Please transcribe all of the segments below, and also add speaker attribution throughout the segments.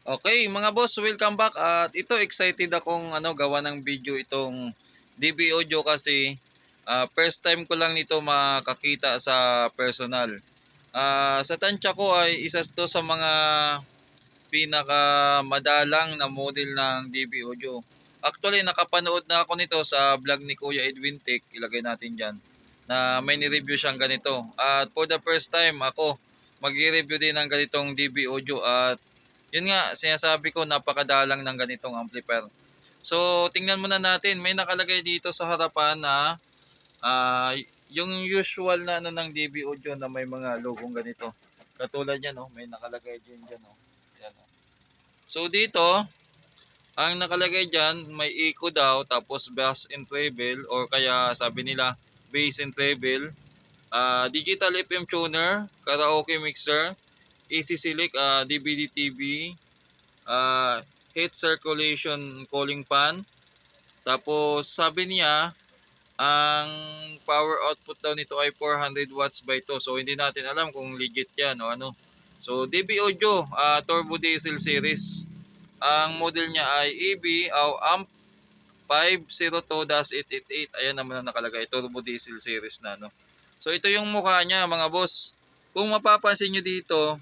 Speaker 1: Okay, mga boss, welcome back. At ito excited akong ano gawa ng video itong DB Audio kasi ah, first time ko lang nito makakita sa personal. Ah, sa tansya ko ay isa to sa mga pinaka madalang na model ng DB Audio. Actually, nakapanood na ako nito sa vlog ni Kuya Edwin Tech, ilagay natin dyan, na may ni-review siyang ganito. At for the first time, ako mag-review din ng ganitong DB Audio at yun nga, sinasabi ko napakadalang ng ganitong amplifier. So, tingnan muna natin. May nakalagay dito sa harapan na ah, yung usual na ano ng DB Audio na may mga logong ganito. Katulad yan, oh, may nakalagay din dyan. Oh. Yan, oh. So, dito, ang nakalagay dyan, may eco daw, tapos bass and treble, or kaya sabi nila, bass and treble, ah, digital FM tuner, karaoke mixer, AC Select, ah, DVD TV, ah, heat circulation cooling fan. Tapos sabi niya, ang power output daw nito ay 400 watts by 2. So hindi natin alam kung legit yan o ano. So DB Audio, ah, Turbo Diesel Series. Ang model niya ay EB o AMP 502-888. Ayan naman ang nakalagay, Turbo Diesel Series na no. So ito yung mukha niya mga boss. Kung mapapansin nyo dito,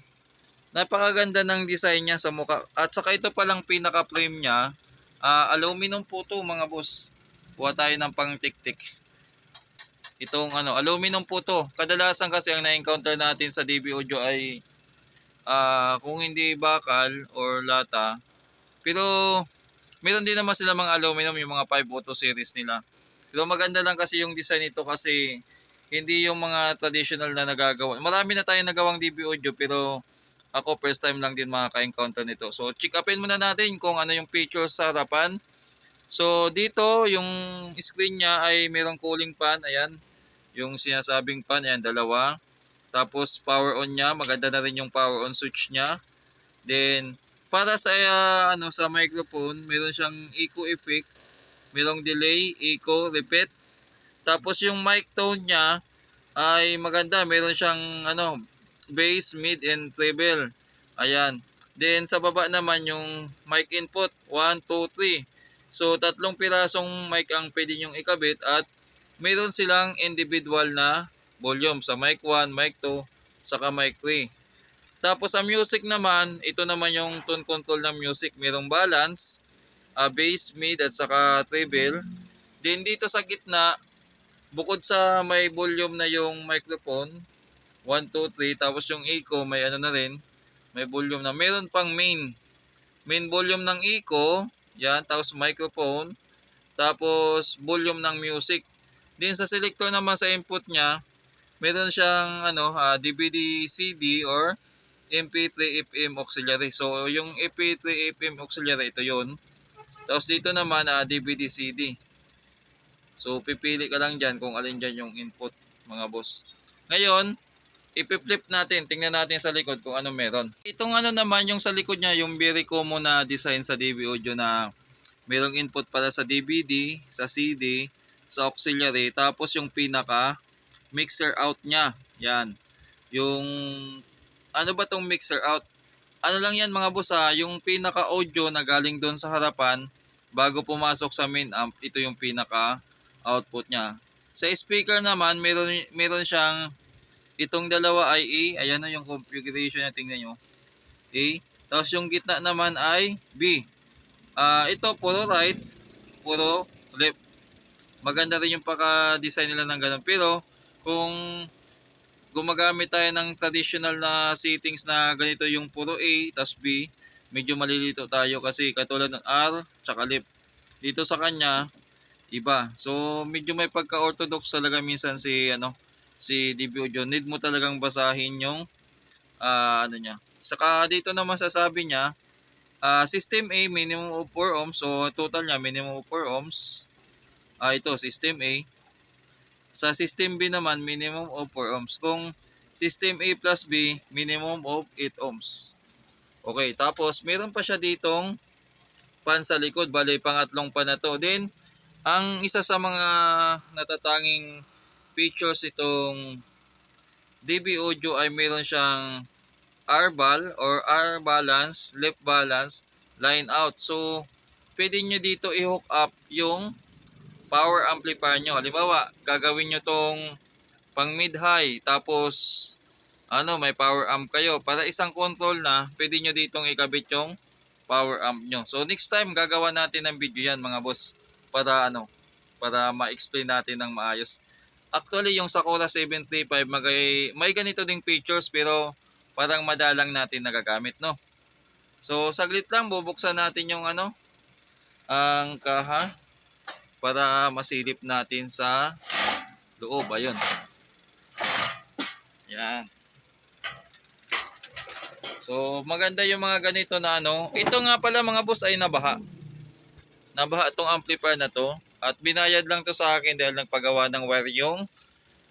Speaker 1: napakaganda ng design niya sa mukha. At saka ito palang pinaka-frame niya, ah, aluminum po to mga boss. Kuha tayo ng pang tik-tik. Itong ano, aluminum po to. Kadalasan kasi ang na-encounter natin sa DB Audio ay ah, kung hindi bakal or lata. Pero meron din naman sila mga aluminum yung mga 5 auto series nila. Pero maganda lang kasi yung design nito kasi hindi yung mga traditional na nagagawa. Marami na tayong nagawang DB audio pero ako first time lang din makaka-encounter nito. So check upin muna natin kung ano yung features sa harapan. So dito yung screen niya ay merong cooling fan, ayan. Yung sinasabing fan, ayan dalawa. Tapos power on niya, maganda na rin yung power on switch niya. Then para sa ah, ano sa microphone, meron siyang echo effect, merong delay, echo, repeat. Tapos yung mic tone niya ay maganda, meron siyang ano bass, mid and treble. Ayan. Then sa baba naman yung mic input 1 2 3. So tatlong pirasong mic ang pwede nyong ikabit at meron silang individual na volume sa mic 1, mic 2, saka mic 3. Tapos sa music naman, ito naman yung tone control ng music. Merong balance, uh, bass, mid at saka treble. Then dito sa gitna, bukod sa may volume na yung microphone, 1, 2, 3, tapos yung echo may ano na rin, may volume na. Meron pang main. Main volume ng echo, yan, tapos microphone, tapos volume ng music. Din sa selector naman sa input niya, meron siyang ano, ah, DVD CD or MP3 FM auxiliary. So yung MP3 FM auxiliary ito 'yon. Tapos dito naman ah, DVD CD. So pipili ka lang diyan kung alin diyan yung input mga boss. Ngayon, ipi-flip natin, tingnan natin sa likod kung ano meron. Itong ano naman yung sa likod niya, yung very common na design sa DB audio na merong input para sa DVD, sa CD, sa auxiliary, tapos yung pinaka mixer out niya. Yan. Yung ano ba tong mixer out? Ano lang yan mga boss ha, yung pinaka audio na galing doon sa harapan bago pumasok sa main amp, ito yung pinaka output niya. Sa speaker naman, meron meron siyang itong dalawa ay A, ayan na yung configuration niya, tingnan nyo. A. Tapos yung gitna naman ay B. Ah, ito puro right, puro left. Maganda rin yung paka-design nila ng ganun. Pero kung gumagamit tayo ng traditional na settings na ganito yung puro A tas B, medyo malilito tayo kasi katulad ng R tsaka left. Dito sa kanya, iba. So medyo may pagka-orthodox talaga minsan si ano si DB Audio. Need mo talagang basahin yung ah, ano niya. Saka dito naman sasabi niya, ah, system A minimum of 4 ohms. So total niya minimum of 4 ohms. Ah, ito system A. Sa system B naman, minimum of 4 ohms. Kung system A plus B, minimum of 8 ohms. Okay, tapos meron pa siya ditong pan sa likod. Bali, pangatlong pan na to. Then, ang isa sa mga natatanging features itong DB Audio ay meron siyang R-bal or R balance, left balance, line out. So, pwede nyo dito i-hook up yung power amplifier nyo. Halimbawa, gagawin nyo tong pang mid-high, tapos ano, may power amp kayo. Para isang control na, pwede nyo ditong ikabit yung power amp nyo. So, next time, gagawa natin ng video yan mga boss. Para ano, para ma-explain natin ng maayos. Actually, yung Sakura 735, magay, may ganito ding features pero parang madalang natin nagagamit, no? So, saglit lang, bubuksan natin yung ano, ang kaha para masilip natin sa loob. Ayun. Yan. So, maganda yung mga ganito na ano. Ito nga pala mga boss ay nabaha. Nabaha tong amplifier na to. At binayad lang to sa akin dahil nagpagawa ng wire yung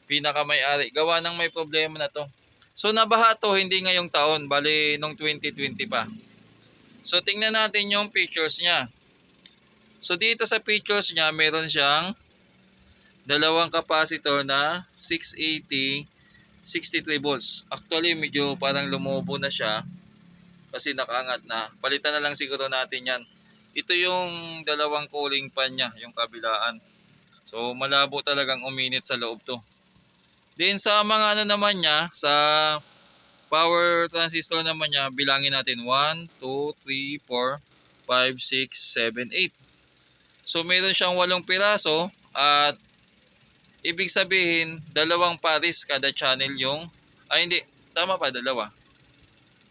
Speaker 1: pinakamay-ari. Gawa ng may problema na to. So, nabaha to hindi ngayong taon. Bali, nung 2020 pa. So, tingnan natin yung pictures niya. So, dito sa pictures niya, meron siyang dalawang capacitor na 680 63 volts. Actually, medyo parang lumubo na siya kasi nakaangat na. Palitan na lang siguro natin yan. Ito yung dalawang cooling fan niya, yung kabilaan. So, malabo talagang uminit sa loob to. Then, sa mga ano naman niya, sa power transistor naman niya, bilangin natin 1, 2, 3, 4, 5, 6, 7, 8. So, meron siyang walong piraso at Ibig sabihin, dalawang pares kada channel yung... Ay hindi, tama pa, dalawa.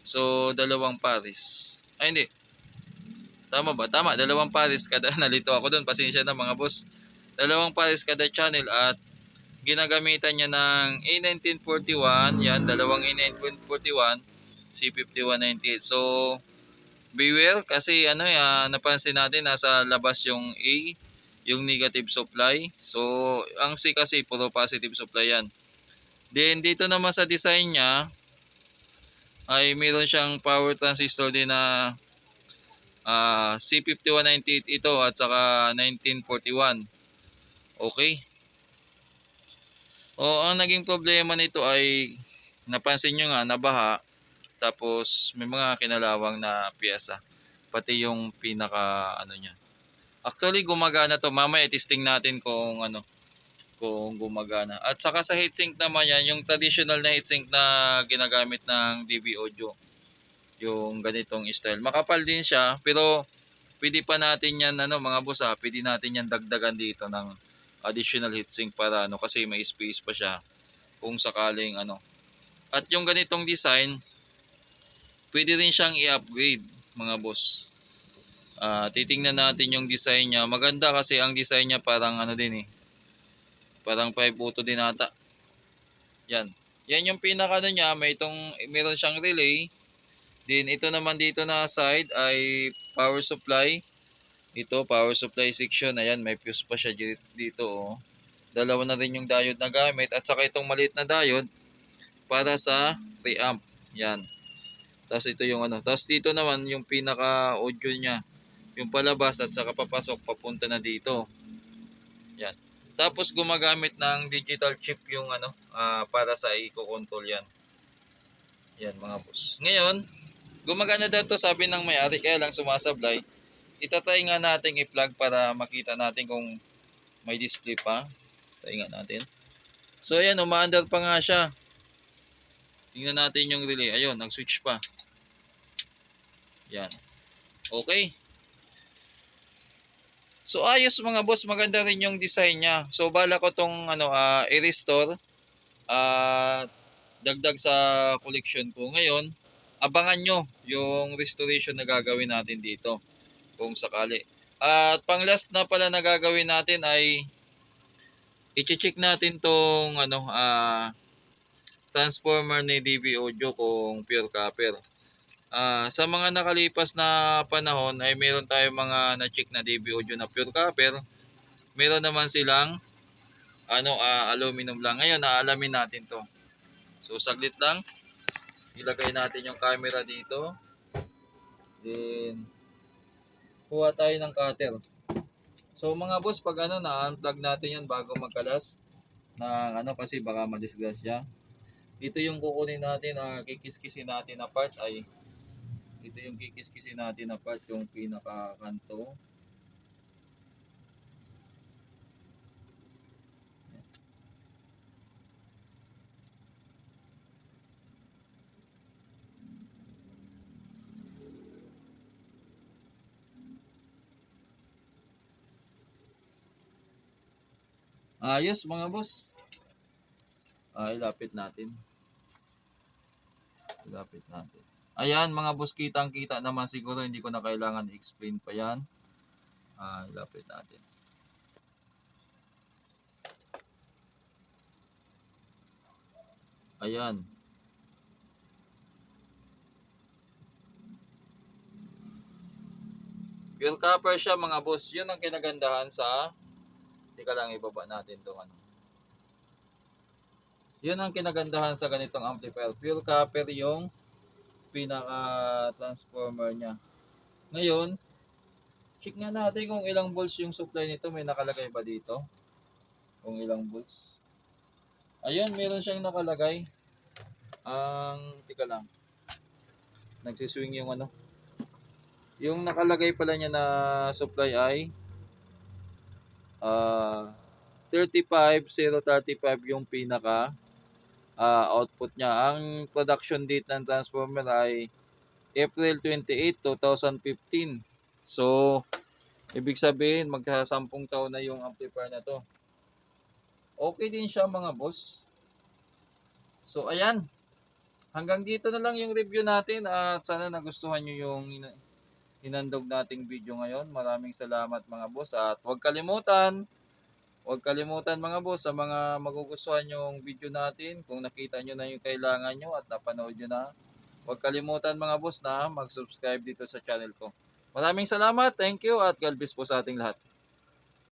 Speaker 1: So, dalawang pares. Ay hindi. Tama ba? Tama, dalawang pares kada... Nalito ako doon, pasensya na mga boss. Dalawang pares kada channel at ginagamitan niya ng A1941. Yan, dalawang A1941. C5198. So, beware kasi ano ya napansin natin nasa labas yung A yung negative supply. So, ang C kasi puro positive supply yan. Then, dito naman sa design niya, ay meron siyang power transistor din na ah, C5198 ito at saka 1941. Okay. O, ang naging problema nito ay napansin nyo nga, nabaha. Tapos, may mga kinalawang na piyesa. Pati yung pinaka, ano niya, Actually gumagana to. Mamaya testing natin kung ano kung gumagana. At saka sa heatsink naman yan, yung traditional na heatsink na ginagamit ng DB Audio. Yung ganitong style. Makapal din siya, pero pwede pa natin yan, ano, mga boss ha, pwede natin yan dagdagan dito ng additional heatsink para ano, kasi may space pa siya kung sakaling ano. At yung ganitong design, pwede rin siyang i-upgrade mga boss. Ah, titingnan natin yung design niya. Maganda kasi ang design niya parang ano din eh. Parang 5 auto din ata. Yan. Yan yung pinaka ano niya, may itong meron siyang relay. Then ito naman dito na side ay power supply. Ito power supply section. Ayan, may fuse pa siya di- dito oh. Dalawa na rin yung diode na gamit at saka itong maliit na diode para sa preamp. Yan. Tapos ito yung ano. Tapos dito naman yung pinaka audio niya yung palabas at saka papasok papunta na dito. Yan. Tapos gumagamit ng digital chip yung ano ah, para sa i-control yan. Yan mga boss. Ngayon, gumagana daw to sabi ng may-ari kaya lang sumasablay. Itatry nga natin i-plug para makita natin kung may display pa. Try nga natin. So ayan, umaandar pa nga siya. Tingnan natin yung relay. Ayun, nag-switch pa. Yan. Okay. So ayos mga boss, maganda rin yung design niya. So bala ko tong ano ah, i-restore at dagdag sa collection ko. Ngayon, abangan nyo yung restoration na gagawin natin dito kung sakali. At pang last na pala na gagawin natin ay i-check natin tong ano ah transformer ni DB Audio kung pure copper. Ah, sa mga nakalipas na panahon ay meron tayong mga na-check na DB audio na pure copper. Meron naman silang ano ah, aluminum lang. Ngayon aalamin natin 'to. So saglit lang. Ilagay natin yung camera dito. Then kuha tayo ng cutter. So mga boss, pag ano na unplug natin 'yan bago magkalas ng ano kasi baka madisgrasya. ito yung kukunin natin, ah, kikiskisin natin na part ay ito yung kikiskisin natin na part, yung pinakakanto. Ayos mga boss. Ah, ilapit natin. Ilapit natin. Ayan mga boss, kitang kita naman siguro. Hindi ko na kailangan i-explain pa yan. Ah, ilapit natin. Ayan. Pure copper siya mga boss. Yun ang kinagandahan sa... Teka lang, ibaba natin itong ano. Yun ang kinagandahan sa ganitong amplifier. Pure copper yung pinaka-transformer niya. Ngayon, check nga natin kung ilang volts yung supply nito. May nakalagay ba dito? Kung ilang volts. Ayun, meron siyang nakalagay. Ang, tika lang. Nagsiswing yung ano. Yung nakalagay pala niya na supply ay ah 35035 yung pinaka ah, output niya. Ang production date ng transformer ay April 28, 2015. So, ibig sabihin, magkasampung taon na yung amplifier na to. Okay din siya mga boss. So, ayan. Hanggang dito na lang yung review natin at sana nagustuhan nyo yung hinandog nating video ngayon. Maraming salamat mga boss at huwag kalimutan Huwag kalimutan mga boss sa mga magugustuhan yung video natin. Kung nakita nyo na yung kailangan nyo at napanood nyo na. Huwag kalimutan mga boss na mag-subscribe dito sa channel ko. Maraming salamat. Thank you at God bless po sa ating lahat.